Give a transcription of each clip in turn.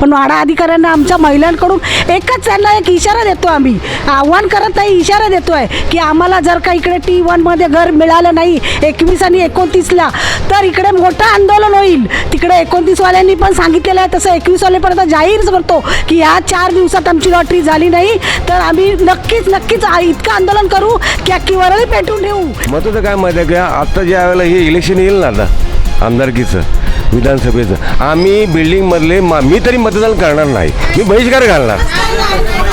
पण वाडा अधिकाऱ्यांना आमच्या महिलांकडून एकच त्यांना एक इशारा देतो आम्ही. आव्हान करत नाही इशारा देतो आहे की आम्हाला जर का इकडे टी वनमध्ये घर मिळालं नाही एकवीस आणि एकोणतीसला तर इकडे मोठं आंदोलन होईल. तिकडे एकोणतीसवाल्यांनी पण सांगितलेलं आहे तसं एकवीसवालेपर्यंत जाहीर करतो की ह्या चार दिवसात आमची लॉटरी झाली नाही तर आम्ही नक्कीच नक्कीच इतकं आंदोलन करू की अख्खी वरळी पेटून ठेवू तुझं काय माहिती आहे? का आत्ता ज्या वेळेला हे इलेक्शन येईल ना आता आमदारकीचं? विधानसभेचं आम्ही बिल्डिंगमधले मा मी तरी मतदान करणार नाही मी बहिष्कार घालणार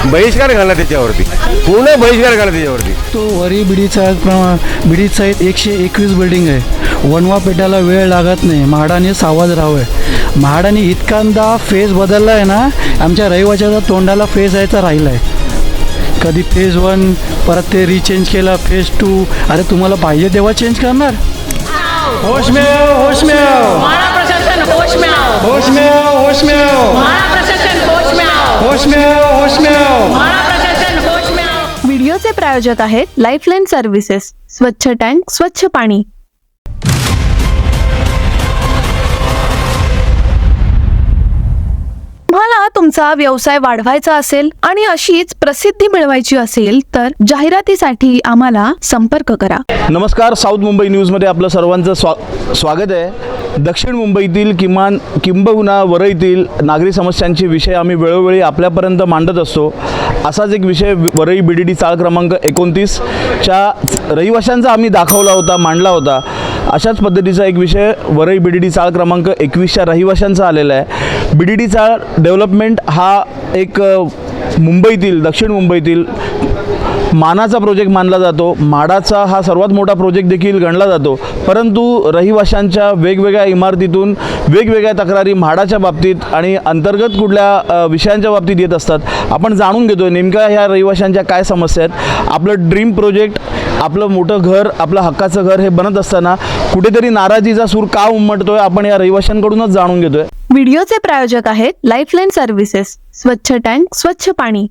बहिष्कार घालणार त्याच्यावरती पूर्ण बहिष्कार घालणार त्याच्यावरती तो वरी बिडीचा प्रमा बिडीचा एक एकशे एकवीस बिल्डिंग आहे वनवा पेटायला वेळ लागत नाही म्हाडाने सावध राहावं आहे म्हाडाने इतकांदा फेज बदलला आहे ना आमच्या रहिवाशाचा तोंडाला फेज यायचा राहिला आहे कधी फेज वन परत ते रिचेंज केला फेज टू अरे तुम्हाला पाहिजे तेव्हा चेंज करणार होश में होश में होश में आओ होश में आओ होश में आओ मारा प्रशासन होश में आओ होश में आओ होश में आओ मारा प्रशासन होश में आओ व्हिडिओचे प्रायोजक आहेत लाईफलाईन सर्व्हिसेस स्वच्छ टँक स्वच्छ पाणी. तुमचा व्यवसाय वाढवायचा असेल आणि अशीच प्रसिद्धी मिळवायची असेल तर जाहिरातीसाठी आम्हाला संपर्क करा. नमस्कार साऊथ मुंबई न्यूजमध्ये आपलं सर्वांचं स्वा स्वागत आहे. दक्षिण मुंबईतील किमान किंबहुना वरईतील नागरी समस्यांचे विषय आम्ही वेळोवेळी आपल्यापर्यंत मांडत असतो. असाच एक विषय वरई बी डी डी चाळ क्रमांक एकोणतीसच्या रहिवाशांचा आम्ही दाखवला होता मांडला होता. अशाच पद्धतीचा एक विषय वरई बी डी डी चाळ क्रमांक एकवीसच्या रहिवाशांचा आलेला आहे. B D D chawl development हा एक मुंबईतील दक्षिण मुंबईतील मानाचा प्रोजेक्ट मानला जातो. माडाचा हा सर्वात मोठा प्रोजेक्ट देखील गणला जातो. परंतु रहिवाशांच्या वेगवेगळ्या इमारतीतून वेगवेगळ्या तक्रारी म्हाडाच्या बाबतीत आणि अंतर्गत कुठल्या विषयांच्या बाबतीत येत असतात आपण जाणून घेतो नेमक्या ह्या रहिवाशांच्या काय समस्या आहेत. आपलं ड्रीम प्रोजेक्ट आपलं मोठं घर आपलं हक्काचं घर हे बनत असताना कुठेतरी नाराजीचा सूर का उमटतोय आपण या रहिवाशांकडूनच जाणून घेतोय. व्हिडिओचे प्रायोजक आहेत लाईफलाईन सर्व्हिसेस स्वच्छ टँक स्वच्छ पाणी.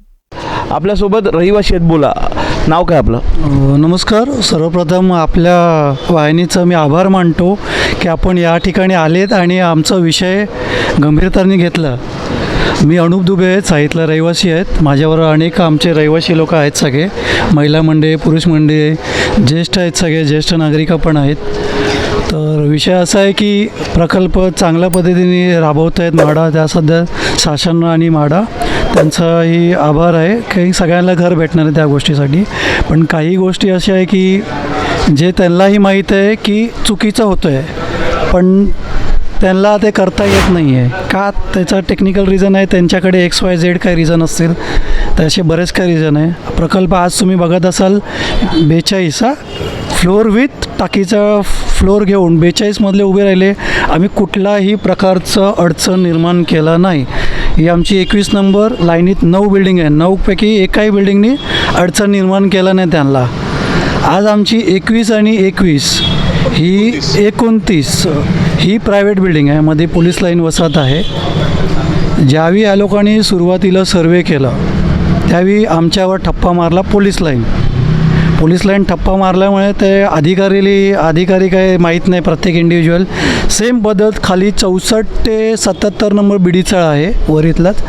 आपल्यासोबत रहिवाशी आहेत बोला. नाव काय आपलं? नमस्कार. सर्वप्रथम आपल्या वाहिनीचं मी आभार मानतो की आपण या ठिकाणी आलेत आणि आमचा विषय गंभीरतेने घेतला. मी अनुप दुबे आहेत साहित्य रहिवासी आहेत. माझ्यावर अनेक आमचे रहिवासी लोक आहेत सगळे. महिला मंडळी पुरुष मंडळी ज्येष्ठ आहेत सगळे ज्येष्ठ नागरिक पण आहेत. तर विषय असा आहे की प्रकल्प चांगल्या पद्धतीने राबवत आहेत माडा त्या सध्या शासन आणि माडा. त्यांचाही आभार आहे काही सगळ्यांना घर भेटणार आहे त्या गोष्टीसाठी. पण काही गोष्टी अशा आहे की जे त्यांनाही माहीत आहे की चुकीचं होतं आहे पण त्यांना ते करता येत नाही आहे का त्याचा टेक्निकल रिझन आहे? त्यांच्याकडे एक्स वाय झेड काही रिझन असतील? तर असे बरेच काही रिझन आहे. प्रकल्प आज तुम्ही बघत असाल बेचाळीस हा? फ्लोअर विथ टाकीचा फ्लोअर घेऊन बेचाळीसमधले उभे राहिले. आम्ही कुठलाही प्रकारचं अडचण निर्माण केलं नाही. ही आमची एकवीस नंबर लाईनीत नऊ बिल्डिंग आहे. नऊपैकी एकाही बिल्डिंगनी अडचण निर्माण केलं नाही त्यांना. आज आमची एकवीस आणि एकवीस ही एकोणतीस ही प्रायव्हेट बिल्डिंग आहे. मध्ये पोलीस लाईन वसाहत आहे. ज्यावेळी या लोकांनी सुरुवातीला सर्वे केला त्यावेळी आमच्यावर ठप्पा मारला पोलीस लाईन पोलीस लाईन ठप्पा मारल्यामुळे ते अधिकारी अधिकारी काही माहीत नाही प्रत्येक इंडिव्हिज्युअल सेम पद्धत खाली चौसष्ट ते सत्याहत्तर नंबर बिडीचळ आहे वरीतलाच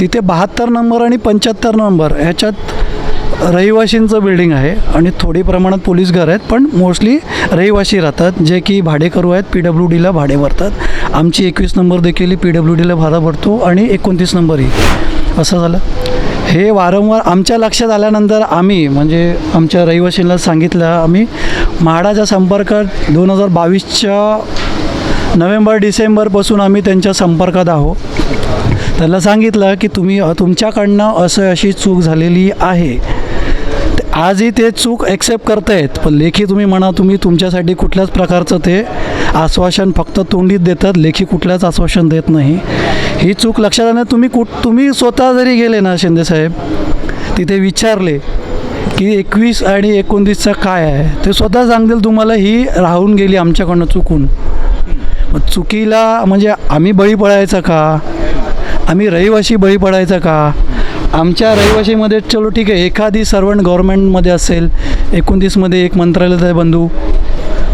तिथे बहात्तर नंबर आणि पंच्याहत्तर नंबर ह्याच्यात रहिवाशींचं बिल्डिंग आहे आणि थोडी प्रमाणात पोलीस घर आहेत पण मोस्टली रहिवाशी राहतात जे की भाडेकरू आहेत पी डब्ल्यू डीला भाडे भरतात. आमची एकवीस नंबर देखील पी डब्ल्यू डीला भाडा भरतो आणि एकोणतीस नंबरही असं झालं. हे वारंवार आमच्या लक्षात आल्यानंतर आम्ही म्हणजे आमच्या रहिवाशींना सांगितलं आम्ही म्हाडाच्या संपर्कात दोन हजार बावीसच्या नोव्हेंबर डिसेंबरपासून आम्ही त्यांच्या संपर्कात आहोत. त्याला सांगितलं की तुम्ही तुमच्याकडनं असं अशी चूक झालेली आहे. आजही ते चूक ॲक्सेप्ट करतायत पण लेखी तुम्ही म्हणा तुम्ही तुमच्यासाठी कुठल्याच प्रकारचं ते आश्वासन फक्त तोंडीत देतात लेखी कुठल्याच आश्वासन देत नाही. ही चूक लक्षात आणा तुम्ही कुठ तुम्ही स्वतः जरी गेले ना शिंदेसाहेब तिथे विचारले की एकवीस आणि एकोणतीसचा काय आहे ते स्वतः सांगतील तुम्हाला ही राहून गेली आमच्याकडनं चुकून. चुकीला म्हणजे आम्ही बळी पडायचं का? आम्ही रहिवाशी बळी पडायचं का? आमच्या रहिवाशीमध्ये चलो ठीक आहे एखादी सर्वंट गव्हर्मेंटमध्ये असेल एकोणतीसमध्ये एक मंत्रालयाचा बंधू.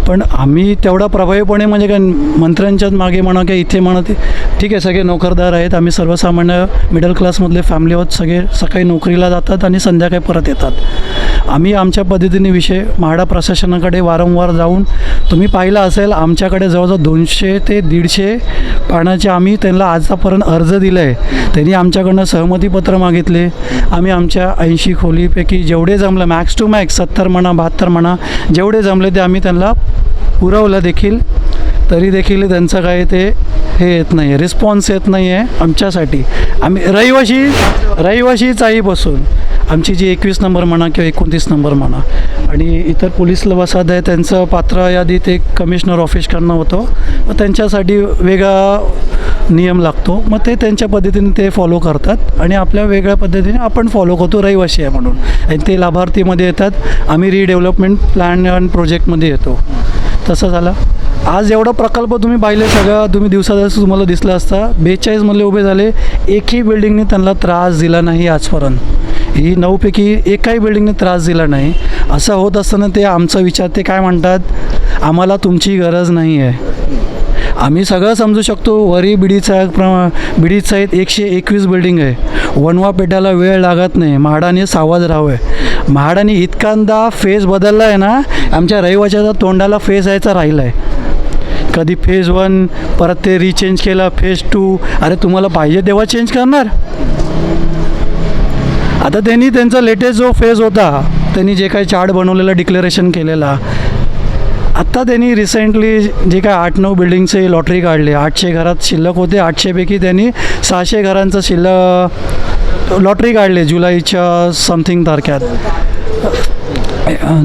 पण आम्ही तेवढा प्रभावीपणे म्हणजे काय मंत्र्यांच्याच मागे म्हणा की इथे म्हणा ते ठीक आहे सगळे नोकरदार आहेत. आम्ही सर्वसामान्य मिडल क्लासमधले फॅमिली आहोत. सगळे सकाळी नोकरीला जातात आणि संध्याकाळी परत येतात. आम्ही आमच्या पद्धतीने विषय म्हाडा प्रशासनाकडे वारंवार जाऊन तुम्ही पाहिलं असेल आमच्याकडे जवळजवळ दोनशे ते दीडशे पानाचे आम्ही त्यांना आजपर्यंत अर्ज दिला आहे त्यांनी आमच्याकडनं सहमतीपत्र मागितले. आम्ही आमच्या ऐंशी खोलीपैकी जेवढे जमलं मॅक्स टू मॅक्स सत्तर म्हणा बहात्तर म्हणा जेवढे जमले ते आम्ही त्यांना पुरवलं देखील. तरी देखील त्यांचं काय ते हे येत नाही आहे रिस्पॉन्स येत नाही आहे आमच्यासाठी. आम्ही रहिवाशी रहिवाशी बसून आमची जी एकवीस नंबर म्हणा किंवा एकोणतीस नंबर म्हणा आणि इतर पोलीस वसाहत आहे त्यांचं पात्र यादीत एक कमिशनर ऑफिसकडनं होतं. मग त्यांच्यासाठी वेगळा नियम लागतो. मग ते त्यांच्या पद्धतीने ते फॉलो करतात आणि आपल्या वेगळ्या पद्धतीने आपण फॉलो करतो रहिवाशी आहे म्हणून. आणि ते लाभार्थीमध्ये येतात. आम्ही रिडेव्हलपमेंट प्लॅन अँड प्रोजेक्टमध्ये येतो. तसं झालं. आज एवढा प्रकल्प तुम्ही पाहिले सगळं तुम्ही दिवसात तुम्हाला दिसला असता. बेचाळीसमधले उभे झाले. एकही बिल्डिंगने त्यांना त्रास दिला नाही आजपर्यंत. ही नऊपैकी एकाही बिल्डिंगने त्रास दिला नाही. असं होत असताना ते आमचा विचार ते काय म्हणतात? आम्हाला तुमची गरज नाही आहे आम्ही सगळं समजू शकतो वरी बिडीचा प्रमा बिडीचा एकशे एकवीस बिल्डिंग आहे. वनवा पेटायला वेळ लागत नाही म्हाडाने सावध राहावं. आहे म्हाडाने इतकांदा फेस बदलला आहे ना आमच्या रहिवाशाचा तोंडाला फेस यायचा राहिला आहे कधी फेज वन परत ते रिचेंज केलं फेज टू अरे तुम्हाला पाहिजे तेव्हा चेंज करणार. आता त्यांनी त्यांचा लेटेस्ट जो फेज होता त्यांनी जे काही चार्ट बनवलेला डिक्लेरेशन केलेला आत्ता त्यांनी रिसेंटली जे काय आठ नऊ बिल्डिंगचे लॉटरी काढले. आठशे घरात शिल्लक होते. आठशेपैकी त्यांनी सहाशे घरांचं शिल्लक लॉटरी काढले जुलैच्या समथिंग तारख्यात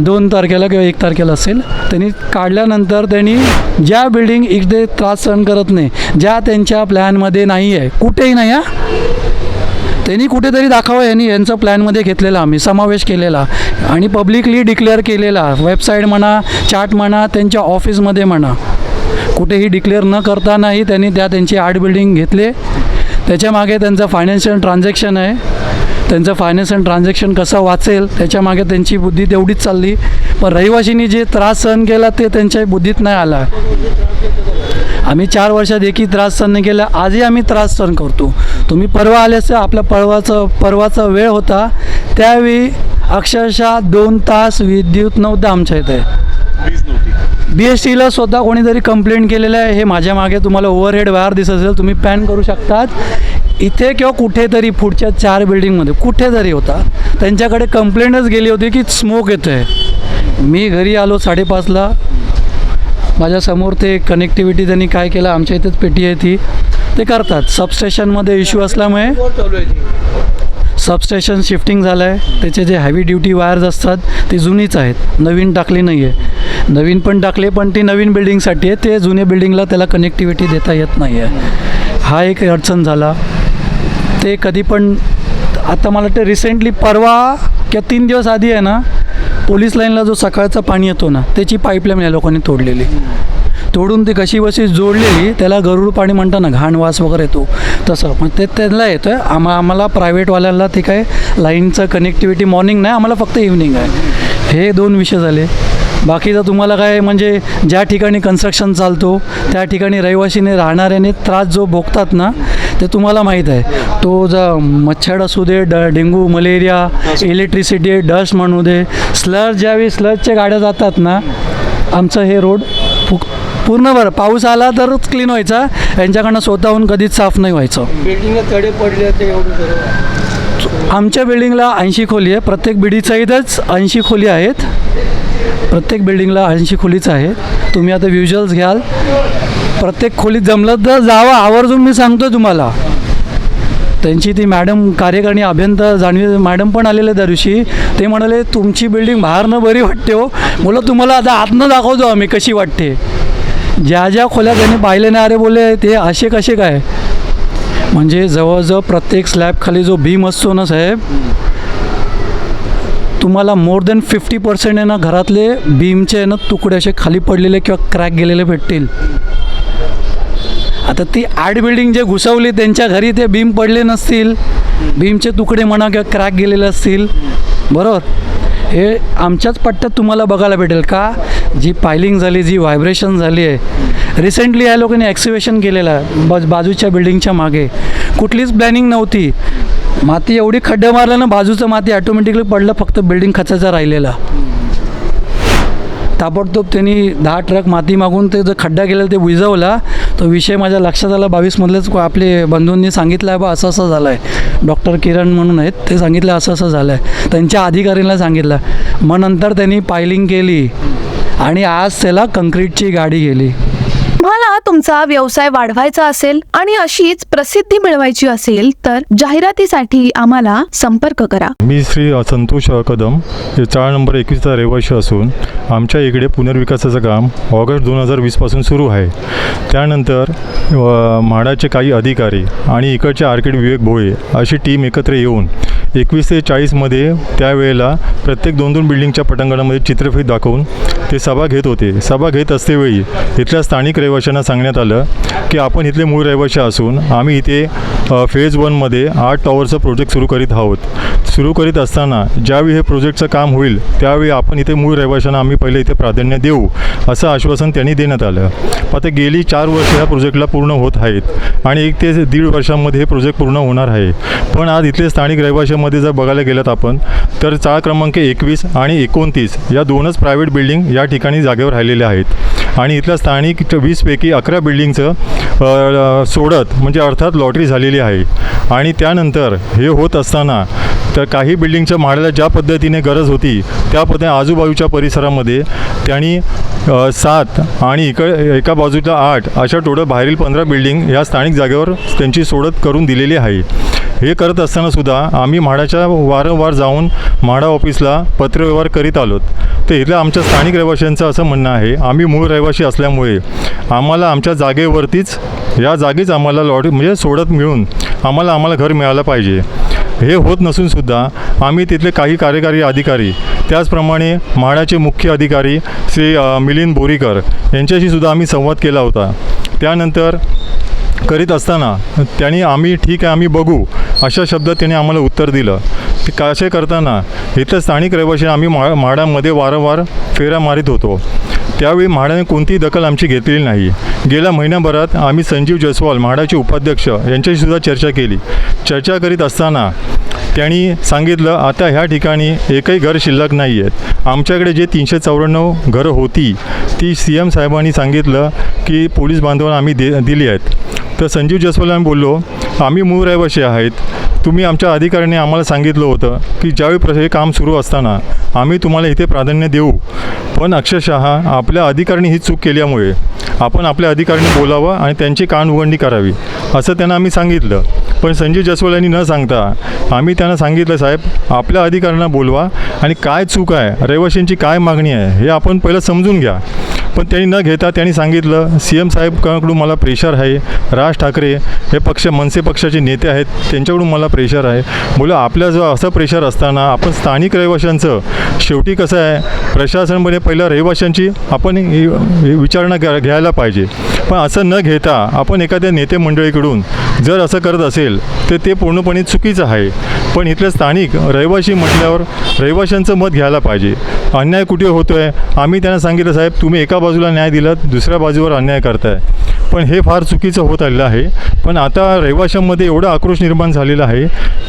दोन तारखेला किंवा एक तारखेला असेल. त्यांनी काढल्यानंतर त्यांनी ज्या बिल्डिंग इकडे त्रास सहन करत नाही ज्या त्यांच्या प्लॅनमध्ये नाही आहे कुठेही नाही हा? त्यांनी कुठेतरी दाखवावं यांनी यांचं प्लॅनमध्ये घेतलेला आम्ही समावेश केलेला. आणि पब्लिकली डिक्लेअर केलेला. वेबसाईट म्हणा चार्ट म्हणा त्यांच्या ऑफिसमध्ये म्हणा. कुठेही डिक्लेअर न करतानाही त्यांनी त्या त्यांची आर्ट बिल्डिंग घेतले. त्याच्यामागे त्यांचं फायनान्शियल ट्रान्झॅक्शन आहे. त्यांचं फायनान्शियल ट्रान्झॅक्शन कसं वाचेल त्याच्यामागे त्यांची बुद्धी तेवढीच चालली. पण रहिवाशींनी जे त्रास सहन केला ते त्यांच्या बुद्धीत नाही आला. आम्ही चार वर्षात एकही त्रास सहन नाही केला. आजही आम्ही त्रास सहन करतो. तुम्ही परवा आल्याचं आपल्या परवाचं परवाचा वेळ होता. त्यावेळी अक्षरशः दोन तास विद्युत नव्हतं आमच्या इथे. बी एस टीला स्वतः कोणीतरी कंप्लेंट केलेलं आहे. हे माझ्या मागे तुम्हाला ओव्हरहेड वायर दिसत असेल. तुम्ही पॅन करू शकतात. इथे किंवा कुठेतरी पुढच्या चार बिल्डिंगमध्ये कुठेतरी होता. त्यांच्याकडे कंप्लेंटच गेली होती की स्मोक येतो आहे मी घरी आलो साडेपाचला. माझ्यासमोर ते कनेक्टिव्हिटी त्यांनी काय केलं आमच्या इथेच पेटी आहे ती. ते करतात. सबस्टेशनमध्ये इश्यू असल्यामुळे सबस्टेशन शिफ्टिंग झालं आहे त्याचे जे हॅवी ड्युटी वायर्स असतात ते जुनीच आहेत. नवीन टाकली नाही आहे नवीन पण टाकले पण ती नवीन बिल्डिंगसाठी आहे. ते जुन्या बिल्डिंगला त्याला कनेक्टिव्हिटी देता येत नाही आहे हा एक अडचण झाला. ते कधी पण आता मला वाटतं रिसेंटली परवा किंवा तीन दिवस आधी आहे ना पोलीस लाईनला जो सकाळचा पाणी येतो ना त्याची पाईपलाईन या लोकांनी तोडलेली. तोडून ती कशी बशी जोडलेली त्याला गरुड पाणी म्हणतात ना घाण वास वगैरे येतो. तसं. मग ते त्यांना येतो आहे आम्हा आम्हाला प्रायव्हेटवाल्यांना ते काय लाईनचं कनेक्टिव्हिटी मॉर्निंग नाही आम्हाला फक्त इव्हनिंग आहे. हे दोन विषय झाले. बाकीचं तुम्हाला काय म्हणजे ज्या ठिकाणी कन्स्ट्रक्शन चालतो त्या ठिकाणी रहिवाशीने राहणाऱ्याने त्रास जो भोगतात ना ते तुम्हाला माहीत आहे. तो ज मच्छर असू दे ड डेंग्यू मलेरिया इलेक्ट्रिसिटी डस्ट म्हणू दे स्लज ज्यावेळी स्लजच्या गाड्या जातात ना आमचं हे रोड फु पूर्ण बरं पाऊस आला तरच क्लीन व्हायचा. यांच्याकडनं स्वतःहून कधीच साफ नाही व्हायचं. तडे पडले ते एवढं सर्व आमच्या बिल्डिंगला ऐंशी खोली आहे. प्रत्येक बिल्डिंगचा इथंच ऐंशी खोली आहेत. प्रत्येक बिल्डिंगला ऐंशी खोलीच आहे. तुम्ही आता व्हिज्युअल्स घ्याल. प्रत्येक खोलीत जमलं तर जावं आवर्जून मी सांगतो तुम्हाला. त्यांची ती मॅडम कार्यकारिणी अभियंता जाणवी मॅडम पण आलेले त्या दिवशी. ते म्हणाले तुमची बिल्डिंग बाहेरनं बरी वाटते हो. बोला तुम्हाला आता आतनं दाखवतो आम्ही कशी वाटते. ज्या ज्या खोल्या त्यांनी पाहिले नाही अरे बोले ते असे कसे काय? म्हणजे जवळजवळ प्रत्येक स्लॅबखाली जो भीम असतो ना साहेब तुम्हाला मोर दॅन फिफ्टी पर्सेंट आहे ना घरातले बीमचे आहे ना तुकडे असे खाली पडलेले किंवा क्रॅक गेलेले भेटतील. आता ती आर्ट बिल्डिंग जे घुसवली त्यांच्या घरी ते बीम पडले नसतील. बीमचे तुकडे म्हणा किंवा क्रॅक गेलेले असतील. बरोबर? हे आमच्याच पट्ट्यात तुम्हाला बघायला भेटेल का? जी पायलिंग झाली जी व्हायब्रेशन झाली आहे. रिसेंटली या लोकांनी ॲक्सिवेशन केलेलं आहे बस बाजूच्या बिल्डिंगच्या मागे. कुठलीच प्लॅनिंग नव्हती. माती एवढी खड्डे मारलं ना बाजूचं माती ॲटोमॅटिकली पडलं फक्त बिल्डिंग खचायचा राहिलेला. ताबडतोब त्यांनी दहा ट्रक माती मागून ते जो खड्डा केलेला ते विझवला. तो विषय माझ्या लक्षात आला. बावीसमधलेच आपले बंधूंनी सांगितलं आहे बा असं असं झालं आहे डॉक्टर किरण म्हणून आहेत. ते सांगितलं असं असं झालं आहे त्यांच्या अधिकाऱ्यांना सांगितलं. मग नंतर त्यांनी पायलिंग केली. आणि आज त्याला कंक्रीटची गाडी गेली. तुम्हाला तुमचा व्यवसाय वाढवायचा असेल आणि अशीच प्रसिद्धी मिळवायची असेल तर जाहिरातीसाठी आम्हाला संपर्क करा. मी श्री संतोष कदम हे चाळ नंबर एकवीसचा रहिवाशी असून आमच्या इकडे पुनर्विकासाचं काम ऑगस्ट दोन हजार वीसपासून सुरू आहे. त्यानंतर म्हाडाचे काही अधिकारी आणि इकडचे आर्किड विवेक भोळे अशी टीम एकत्र येऊन एकवीस ते चाळीसमध्ये त्यावेळेला प्रत्येक दोन दोन बिल्डिंगच्या पटांगणामध्ये चित्रफित दाखवून ते सभा घेत होते. सभा घेत असतेवेळी इथल्या स्थानिक रहिवाशांना सांगण्यात आलं की आपण इथले मूळ रहिवाशी असून आम्ही इथे फेज वनमध्ये आठ टॉवरचं प्रोजेक्ट सुरू करीत आहोत. सुरू करीत असताना ज्यावेळी हे प्रोजेक्टचं काम होईल त्यावेळी आपण इथे मूळ रहिवाशांना आम्ही पहिले इथे प्राधान्य देऊ असं आश्वासन त्यांनी देण्यात आलं. आता गेली चार वर्ष ह्या प्रोजेक्टला पूर्ण होत आहेत आणि एक ते दीड वर्षांमध्ये हे प्रोजेक्ट पूर्ण होणार आहे. पण आज इथले स्थानिक रहिवाशांमध्ये जर बघायला गेलात आपण तर चाळ क्रमांक एकवीस आणि एकोणतीस या दोनच प्रायव्हेट बिल्डिंग या ठिकाणी जागेवर राहिलेल्या आहेत. आणि इथल्या स्थानिक वीस वीसपैकी अकरा बिल्डिंगचं सोडत म्हणजे अर्थात लॉटरी झालेली आहे. आणि त्यानंतर हे होत असताना तर काही बिल्डिंगच्या म्हाडाला ज्या पद्धतीने गरज होती त्या पद्धतीने आजूबाजूच्या परिसरामध्ये त्यांनी सात आणि इक एका बाजूला आठ अशा टोटल बाहेरील पंधरा बिल्डिंग या स्थानिक जागेवर त्यांची सोडत करून दिलेली आहे. हे करत असताना सुद्धा आम्ही म्हाडाच्या वारंवार जाऊन म्हाडा ऑफिसला पत्रव्यवहार करीत आलोत. तर इथल्या आमच्या स्थानिक रहिवाशांचं असं म्हणणं आहे आम्ही मूळ रहिवाशी असल्यामुळे आम्हाला आमच्या जागेवरतीच या जागीच आम्हाला लॉट म्हणजे सोडत मिळून आम्हाला आम्हाला घर मिळालं पाहिजे. हे होत नसूनसुद्धा आम्ही तिथले काही कार्यकारी अधिकारी त्याचप्रमाणे म्हाडाचे मुख्य अधिकारी श्री मिलिंद बोरीकर यांच्याशी सुद्धा आम्ही संवाद केला होता. त्यानंतर करीत असताना त्यांनी आम्ही ठीक आहे आम्ही बघू. अशा शब्दात त्याने आम्हाला उत्तर दिलं. ते कसे करताना इथं स्थानिक रहिवाशी आम्ही मा म्हाडामध्ये वारंवार फेऱ्या मारित होतो. त्यावेळी म्हाडाने कोणतीही दखल आमची घेतलेली नाही. गेल्या महिन्याभरात आम्ही संजीव जयस्वाल म्हाडाचे उपाध्यक्ष यांच्याशीसुद्धा चर्चा केली. चर्चा करीत असताना त्यांनी सांगितलं आता ह्या ठिकाणी एकही घर शिल्लक नाही आहेत आमच्याकडे जे तीनशे चौऱ्याण्णव घरं होती ती सी एम साहेबांनी सांगितलं की पोलीस बांधवांना आम्ही दे दिली आहेत. तर संजीव जयस्वाल आम्ही बोललो आम्ही मूळ रहिवाशी आहेत. तुम्ही आमच्या अधिकाऱ्यांनी आम्हाला सांगितलं होतं की ज्यावेळी प्र हे काम सुरू असताना आम्ही तुम्हाला इथे प्राधान्य देऊ. पण अक्षरशः आपल्या अधिकाऱ्यांनी ही चूक केल्यामुळे आपण आपल्या अधिकाऱ्यांनी बोलावं आणि त्यांची कान उघडणी करावी असं त्यांना आम्ही सांगितलं. पण संजीव जसवाल यांनी न सांगता आम्ही त्यांना सांगितलं साहेब आपल्या अधिकाऱ्यांना बोलवा आणि काय चूक आहे रहिवाशांची काय मागणी आहे हे आपण पहिलं समजून घ्या. पण त्यांनी न घेता त्यांनी सांगितलं सी एम साहेबकडून मला प्रेशर आहे. राज ठाकरे हे पक्ष मनसे पक्षाचे नेते आहेत. त्यांच्याकडून मला प्रेशर आहे. बोला आपल्या जो असं प्रेशर असताना आपण स्थानिक रहिवाशांचं शेवटी कसं आहे प्रशासनमध्ये पहिल्या रहिवाशांची आपण विचारणा घ्या घ्यायला पाहिजे. पण असं न घेता आपण एखाद्या नेते मंडळीकडून जर असं करत असेल तर ते पूर्णपणे चुकीचं आहे. पण इथले स्थानिक रहिवाशी म्हटल्यावर रहिवाशांचं मत घ्यायला पाहिजे. अन्याय कुठे होतो आहे आम्ही त्यांना सांगितलं साहेब तुम्ही एका बाजूला न्याय दिलात दुसऱ्या बाजूवर अन्याय करताय. पण हे फार चुकीचं होत आलेलं आहे. पण आता रहिवाशांमध्ये एवढा आक्रोश निर्माण झालेला आहे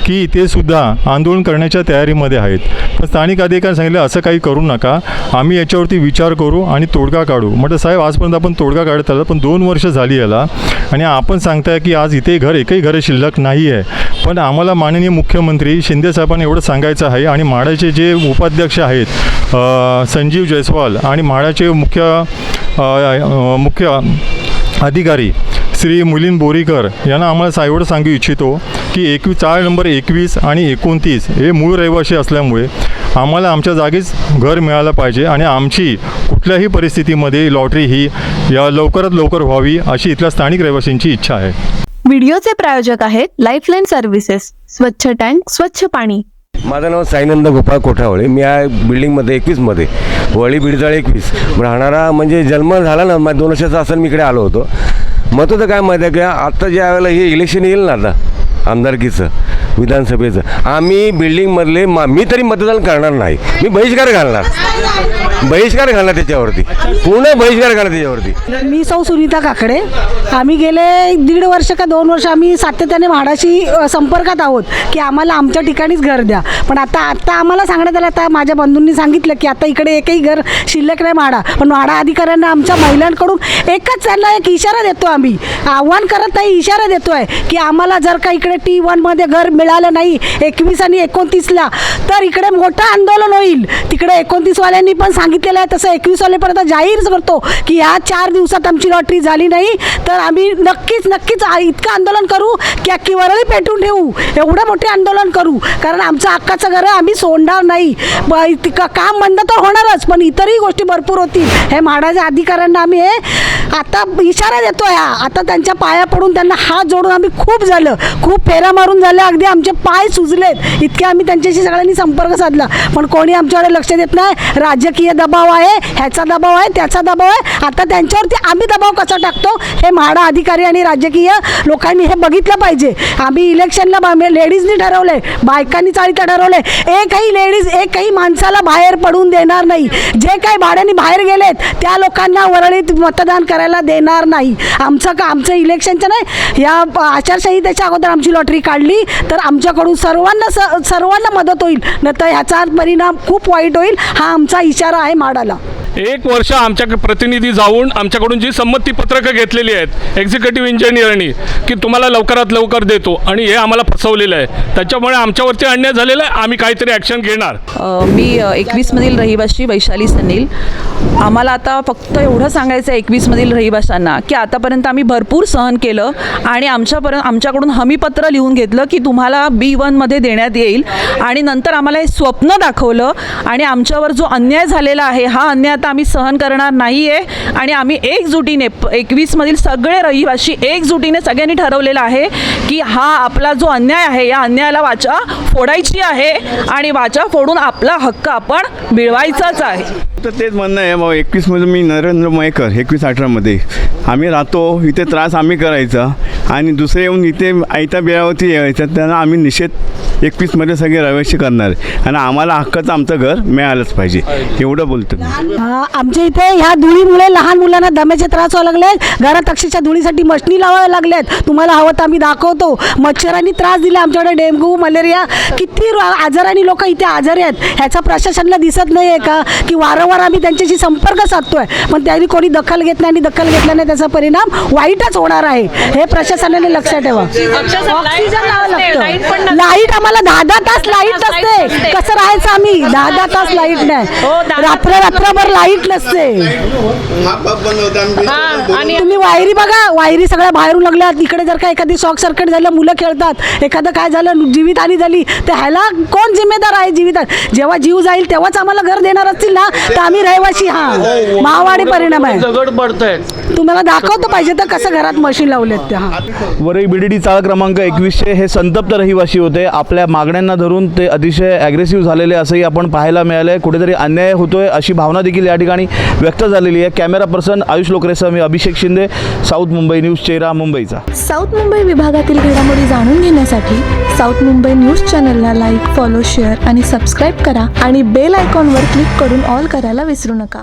की ते सुद्धा आंदोलन करण्याच्या तयारीमध्ये आहेत. पण स्थानिक अधिकारी सांगितलं असं काही करू नका. आम्ही याच्यावरती विचार करू आणि तोडगा काढू. म्हटलं साहेब आजपर्यंत आपण तोडगा काढत आला पण दोन वर्ष झाली याला. आणि आपण सांगताय की आज इथे घर एकही घरं शिल्लक नाही आहे पण आम्हाला माननीय मुख्यमंत्री शिंदे साहेबांना एवढं सांगायचं आहे आणि म्हाडाचे जे उपाध्यक्ष आहेत संजीव जयस्वाल आणि म्हाडाचे मुख्य मुख्य अधिकारी श्री मुलीन बोरीकर यांना आम्हाला साईवड सांगू इच्छितो की एकवीस चाळ नंबर एकवीस आणि एकोणतीस हे मूळ रहिवासी असल्यामुळे आम्हाला आमच्या जागीच घर मिळालं पाहिजे आणि आमची कुठल्याही परिस्थितीमध्ये लॉटरी ही या लवकरात लवकर व्हावी अशी इथल्या स्थानिक रहिवासींची इच्छा आहे. व्हिडिओचे प्रायोजक आहेत लाईफलाईन सर्व्हिसेस स्वच्छ टँक स्वच्छ पाणी. माझं नाव साईनंद गोपाळ कोठावळे. मी या बिल्डिंगमध्ये एकवीसमध्ये. वळी बिडजाळ एकवीस. राहणारा म्हणजे जन्म झाला ना माझ्या दोन वर्षाचा असं मी इकडे आलो होतो. मग तर काय माहिती आहे का आत्ता ज्या वेळेला हे इलेक्शन येईल ना आता आमदारकीचं विधानसभेचं आम्ही बिल्डिंगमधले मा मी तरी मतदान करणार नाही. मी बहिष्कार घालणार. बहिष्कार घालणार त्याच्यावरती. पूर्ण बहिष्कार घालणार त्याच्यावरती. मी सौ सुनीता काकडे. आम्ही गेले दीड वर्ष का दोन वर्ष आम्ही सातत्याने म्हाडाशी संपर्कात आहोत की आम्हाला आमच्या ठिकाणीच घर द्या. पण आता आता आम्हाला सांगण्यात आलं आता माझ्या बंधूंनी सांगितलं की आता इकडे एकही घर शिल्लक नाही म्हाडा. पण म्हाडा अधिकाऱ्यांना आमच्या महिलांकडून एकच त्यांना एक इशारा देतो आम्ही. आव्हान करत नाही इशारा देतो आहे की आम्हाला जर का इकडे टी वनमध्ये घर मिळालं नाही एकवीस आणि एकोणतीसला तर इकडे मोठं आंदोलन होईल. तिकडे एकोणतीसवाल्यांनी पण सांगितलेलं आहे तसं एकवीसवालेपर्यंत जाहीर करतो की ह्या चार दिवसात आमची लॉटरी झाली नाही तर आम्ही नक्कीच नक्कीच इतकं आंदोलन करू की अख्खी वरळी पेटून ठेवू. एवढं मोठे आंदोलन करू. कारण आमचं हक्काचं घर आम्ही सोडणार नाही. काम बंद तर होणारच पण इतरही गोष्टी भरपूर होतील. हे म्हाडाच्या अधिकाऱ्यांना आम्ही हे आता इशारा देतो ह्या आता त्यांच्या पाया पडून त्यांना हात जोडून आम्ही खूप झालं. खूप फेऱ्या मारून झाल्या अगदी आमचे पाय सुजलेत. इतके आम्ही त्यांच्याशी सगळ्यांनी संपर्क साधला. पण कोणी आमच्याकडे लक्ष देत नाही. राजकीय दबाव आहे ह्याचा दबाव आहे त्याचा दबाव आहे. आता त्यांच्यावरती आम्ही दबाव कसा टाकतो? हे म्हाडा अधिकारी आणि राजकीय लोकांनी हे बघितलं पाहिजे. आम्ही इलेक्शनला लेडीजनी ठरवलंय बायकांनी चाळीचं ठरवलंय. एकही लेडीज एकही माणसाला बाहेर पडून देणार नाही. जे काही भाड्याने बाहेर गेलेत त्या लोकांना वरळीत मतदान करायला देणार नाही. आमचं का आमचं इलेक्शनचं नाही. या आचारसंहितेच्या अगोदर आमची लॉटरी काढली तर आमच्याकडून सर्वांना स सर्वांना मदत होईल. न तर ह्याचा परिणाम खूप वाईट होईल. हा आमचा इशारा आहे. माडाला. एक वर्ष आमच्या प्रतिनिधी जाऊन आमच्याकडून जी संमतीपत्रकं घेतलेली आहेत एक्झिक्युटिव्ह इंजिनियरनी की तुम्हाला लवकरात लवकर देतो. आणि हे आम्हाला फसवलेलं आहे. त्याच्यामुळे आमच्यावरती अन्याय झालेला आहे. आम्ही काहीतरी ॲक्शन घेणार. मी एकवीसमधील रहिवाशी वैशाली सनील. आम्हाला आता फक्त एवढं सांगायचं आहे एकवीसमधील रहिवाशांना की आतापर्यंत आम्ही भरपूर सहन केलं आणि आमच्यापर्यंत आमच्याकडून हमीपत्र लिहून घेतलं की तुम्हाला बी वनमध्ये देण्यात येईल. आणि नंतर आम्हाला हे स्वप्न दाखवलं आणि आमच्यावर जो अन्याय झालेला आहे हा अन्याय तर आम्ही सहन करणार नाही आहे आणि आम्ही एकजुटीने एकवीसमधील सगळे रहिवासी एकजुटीने सगळ्यांनी ठरवलेलं आहे की हा आपला जो अन्याय आहे या अन्यायाला वाचा फोडायची आहे आणि वाचा फोडून आपला हक्क आपण मिळवायचाच आहे. तर तेच म्हणणं आहे भाऊ एकवीसमध्ये मी नरेंद्र मयकर एकवीस अठरामध्ये आम्ही राहतो इथे त्रास आम्ही करायचा. आणि दुसरे येऊन इथे आयत्या बिळावरती यायचं त्यांना आम्ही निषेध एकवीसमध्ये सगळे रहिवाशी करणार. आणि आम्हाला हक्काचं आमचं घर मिळालंच पाहिजे. एवढं बोलतो मी. हा, आमच्या इथे ह्या धुळीमुळे लहान मुलांना दम्याचे त्रास व्हायला लागले घरात अक्षरशः धुळीसाठी मशनी लावाव्या लागल्यात. तुम्हाला हवं तर आम्ही दाखवतो. मच्छरांनी त्रास दिला आमच्याकडे डेंग्यू मलेरिया. किती आजाराने लोक इथे आजारी आहेत. ह्याचा प्रशासनाला दिसत नाही आहे का? की वारंवार आम्ही त्यांच्याशी संपर्क साधतोय. पण त्यांनी कोणी दखल घेत नाही आणि दखल घेतला नाही त्याचा परिणाम वाईटच होणार आहे. हे प्रशासनाने लक्षात ठेवा. ऑक्सिजन लावावं लागतं लाइट आम्हाला दहा दहा तास लाइट नसते. कसं राहायचं आम्ही? दहा दहा तास लाइट नाही. रात्र रात्रभर लाइट नसते. आणि तुम्ही वायरी बघा. वायरी सगळ्या बाहेरून लागल्यात इकडे जर का एखादी शॉक सर्किट झालं मुलं खेळतात. एखादं काय झालं जीवितहानी झाली तर ह्याला कोण जिम्मेदार आहे जीवित जेव्हा जीव जाईल तेव्हाच आम्हाला घर देणार असतील ना? तर आम्ही रहिवाशी हा. महावाडी परिणाम आहे. तुम्हाला दाखवतो पाहिजे तर कसं घरात मशीन लावलेत त्या हा. वरई बीडीडी चाळ क्रमांक एकवीसशे. हे संतप्त रहिवासी होते. आपल्या मागण्यांना धरून ते अतिशय ॲग्रेसिव्ह झालेले असंही आपण पाहायला मिळालं आहे कुठेतरी अन्याय होतोय अशी भावना देखील या ठिकाणी व्यक्त झालेली आहे. कॅमेरा पर्सन आयुष लोकरेसह मी अभिषेक शिंदे साऊथ मुंबई न्यूज चेहरा मुंबईचा. साऊथ मुंबई विभागातील घडामोडी जाणून घेण्यासाठी साऊथ मुंबई न्यूज चॅनलला लाईक फॉलो शेअर आणि सबस्क्राईब करा आणि बेल आयकॉनवर क्लिक करून ऑल करायला विसरू नका.